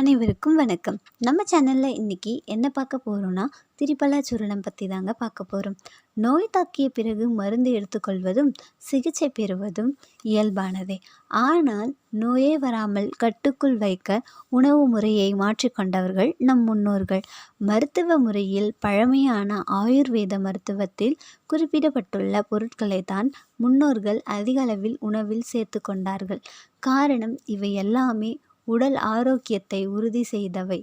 அனைவருக்கும் வணக்கம். நம்ம சேனலில் இன்றைக்கி என்ன பார்க்க போகிறோன்னா திரிபலா சுரணம் பற்றி தாங்க பார்க்க போகிறோம் நோய் தாக்கிய பிறகு மருந்து எடுத்துக்கொள்வதும் சிகிச்சை பெறுவதும் இயல்பானதே. ஆனால் நோயே வராமல் கட்டுக்குள் வைக்க உணவு முறையை மாற்றிக்கொண்டவர்கள் நம் முன்னோர்கள். மருத்துவ முறையில் பழமையான ஆயுர்வேத மருத்துவத்தில் குறிப்பிடப்பட்டுள்ள பொருட்களை தான் முன்னோர்கள் அதிகளவில் உணவில் சேர்த்து கொண்டார்கள். காரணம் இவை எல்லாமே உடல் ஆரோக்கியத்தை உறுதி செய்தவை.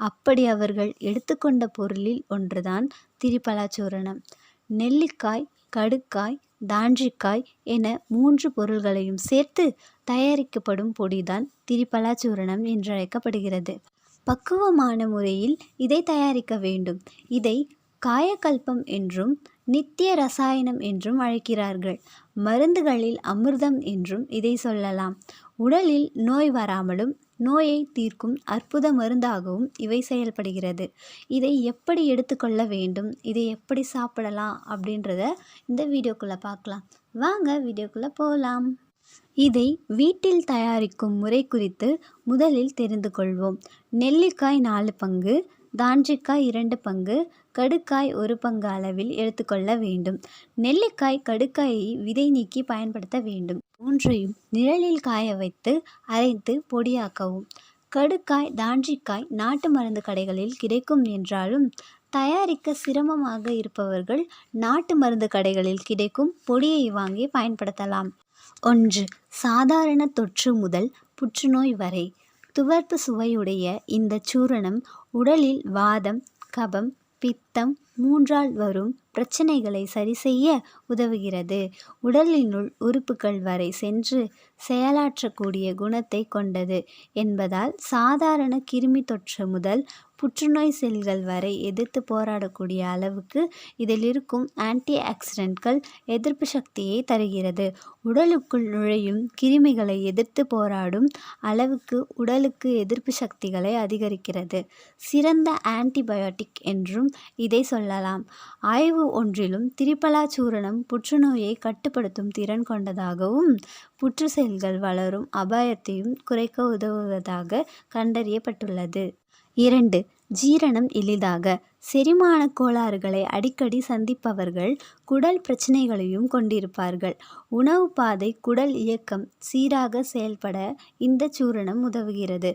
அப்படி அவர்கள் எடுத்துக்கொண்ட பொருளில் ஒன்றுதான் திரிபலாச்சூரணம். நெல்லிக்காய் கடுக்காய் தாஞ்சிக்காய் என மூன்று பொருள்களையும் சேர்த்து தயாரிக்கப்படும் பொடிதான் திரிபலாச்சூரணம் என்றழைக்கப்படுகிறது. பக்குவமான முறையில் இதை தயாரிக்க வேண்டும். இதை காயக்கல்பம் என்றும் நித்திய ரசாயனம் என்றும் அழைக்கிறார்கள். மருந்துகளில் அமிர்தம் என்றும் இதை சொல்லலாம். உடலில் நோய் வராமலும் நோயை தீர்க்கும் அற்புத மருந்தாகவும் இவை செயல்படுகிறது. இதை எப்படி எடுத்துக்கொள்ள வேண்டும்? இதை எப்படி சாப்பிடலாம்? அப்படின்றத இந்த வீடியோக்குள்ளே பார்க்கலாம். வாங்க வீடியோக்குள்ளே போகலாம் இதை வீட்டில் தயாரிக்கும் முறை குறித்து முதலில் தெரிந்து கொள்வோம். நெல்லிக்காய் நாலு பங்கு தாண்டிக்காய் இரண்டு பங்கு கடுக்காய் ஒரு பங்கு அளவில் எடுத்துக்கொள்ள வேண்டும். நெல்லிக்காய் கடுக்காயை விதை நீக்கி பயன்படுத்த வேண்டும். மூன்றையும் நிழலில் காய வைத்து அரைத்து பொடியாக்கவும். கடுக்காய் தாஞ்சிக்காய் நாட்டு மருந்து கடைகளில் கிடைக்கும் என்றாலும் தயாரிக்க சிரமமாக இருப்பவர்கள் நாட்டு மருந்து கடைகளில் கிடைக்கும் பொடியை வாங்கி பயன்படுத்தலாம். ஒன்று சாதாரண தொற்று முதல் புற்றுநோய் வரை. துவர்ப்பு சுவையுடைய இந்த சூரணம் உடலில் வாதம் கபம் பித்தம் மூன்றால் வரும் பிரச்சனைகளை சரிசெய்ய உதவுகிறது. உடலினுள் உறுப்புகள் வரை சென்று செயலாற்றக்கூடிய குணத்தை கொண்டது என்பதால் சாதாரண கிருமி தொற்று முதல் புற்றுநோய் செல்கள் வரை எதிர்த்து போராடக்கூடிய அளவுக்கு இதில் இருக்கும் ஆன்டி ஆக்சிடென்ட்கள் எதிர்ப்பு சக்தியை தருகிறது. உடலுக்குள் நுழையும் கிருமிகளை எதிர்த்து போராடும் அளவுக்கு உடலுக்கு எதிர்ப்பு சக்திகளை அதிகரிக்கிறது. சிறந்த ஆன்டிபயோட்டிக் என்றும் இதை சொல்லலாம். ஆய்வு ஒன்றிலும் திரிபலா சூரணம் புற்றுநோயை கட்டுப்படுத்தும் திறன் கொண்டதாகவும் புற்று செல்கள் வளரும் அபாயத்தையும் குறைக்க உதவுவதாக கண்டறியப்பட்டுள்ளது. இரண்டு ஜீரணம் எளிதாக. செரிமான கோளாறுகளை அடிக்கடி சந்திப்பவர்கள் குடல் பிரச்சனைகளையும் கொண்டிருப்பார்கள். உணவு பாதை குடல் இயக்கம் சீராக செயல்பட இந்த சூரணம் உதவுகிறது.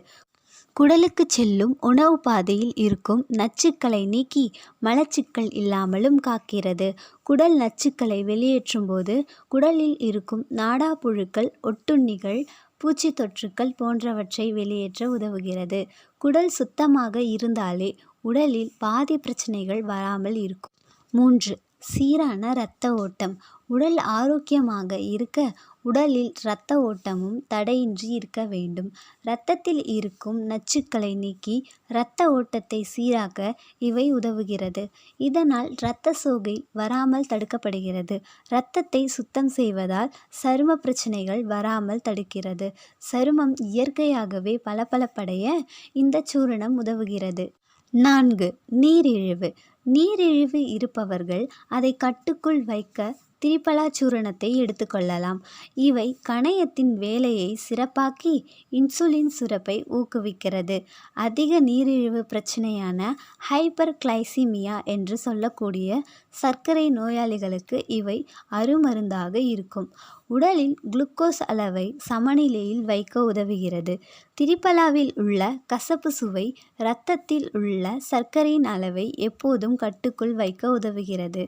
குடலுக்கு செல்லும் உணவு பாதையில் இருக்கும் நச்சுக்களை நீக்கி மலச்சிக்கல் இல்லாமலும் காக்கிறது. குடல் நச்சுக்களை வெளியேற்றும் போது குடலில் இருக்கும் நாடாப்புழுக்கள் ஒட்டுண்ணிகள் பூச்சி தொற்றுக்கள் போன்றவற்றை வெளியேற்ற உதவுகிறது. குடல் சுத்தமாக இருந்தாலே உடலில் பாதி பிரச்சனைகள் வராமல் இருக்கும். மூன்று சீரான இரத்த ஓட்டம். உடல் ஆரோக்கியமாக இருக்க உடலில் இரத்த ஓட்டமும் தடையின்றி இருக்க வேண்டும். இரத்தத்தில் இருக்கும் நச்சுக்களை நீக்கி இரத்த ஓட்டத்தை சீராக்க இவை உதவுகிறது. இதனால் இரத்த சோகை வராமல் தடுக்கப்படுகிறது. இரத்தத்தை சுத்தம் செய்வதால் சரும பிரச்சனைகள் வராமல் தடுக்கிறது. சருமம் இயற்கையாகவே பளபளப்படைய இந்த சூரணம் உதவுகிறது. நான்கு நீரிழிவு. நீரிழிவு இருப்பவர்கள் அதை கட்டுக்குள் வைக்க திரிபலா சூரணத்தை எடுத்துக்கொள்ளலாம். இவை கணையத்தின் வேலையை சிறப்பாக்கி இன்சுலின் சுரப்பை ஊக்குவிக்கிறது. அதிக நீரிழிவு பிரச்சனையான ஹைப்பர் கிளைசிமியா என்று சொல்லக்கூடிய சர்க்கரை நோயாளிகளுக்கு இவை அருமருந்தாக இருக்கும். உடலில் குளுக்கோஸ் அளவை சமநிலையில் வைக்க உதவுகிறது. திரிபலாவில் உள்ள கசப்பு சுவை இரத்தத்தில் உள்ள சர்க்கரையின் அளவை எப்போதும் கட்டுக்குள் வைக்க உதவுகிறது.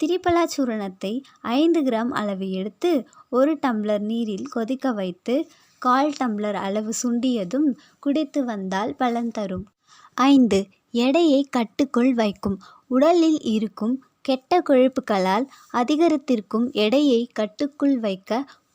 திரிபலா சூரணத்தை ஐந்து கிராம் அளவு எடுத்து ஒரு டம்ளர் நீரில் கொதிக்க வைத்து கால் டம்ளர் அளவு சுண்டியதும் குடித்து வந்தால் பலன் தரும். ஐந்து எடையை கட்டுக்குள் வைக்கும். உடலில் இருக்கும் கெட்ட கொழுப்புகளால் அதிகரித்திருக்கும் எடையை கட்டுக்குள் வைக்க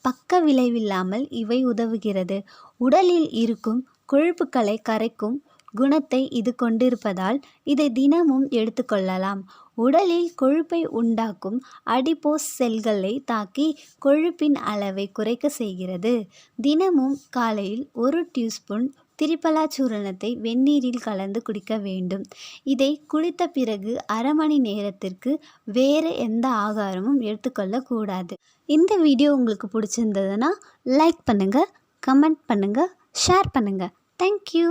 பக்க விளைவில்லாமல் இவை உதவுகிறது. உடலில் இருக்கும் கொழுப்புகளை கரைக்கும் குணத்தை இது கொண்டிருப்பதால் இதை தினமும் எடுத்துக்கொள்ளலாம். உடலில் கொழுப்பை உண்டாக்கும் அடிப்போஸ் செல்களை தாக்கி கொழுப்பின் அளவை குறைக்க செய்கிறது. தினமும் காலையில் ஒரு டியூஸ்பூன் திரிபலாச்சூரணத்தை வெந்நீரில் கலந்து குடிக்க வேண்டும். இதை குடித்த பிறகு அரை மணி நேரத்திற்கு வேறு எந்த ஆகாரமும் எடுத்துக்கொள்ளக்கூடாது இந்த வீடியோ உங்களுக்கு பிடிச்சிருந்ததுன்னா லைக் பண்ணுங்கள் கமெண்ட் பண்ணுங்கள் ஷேர் பண்ணுங்கள் தேங்க்யூ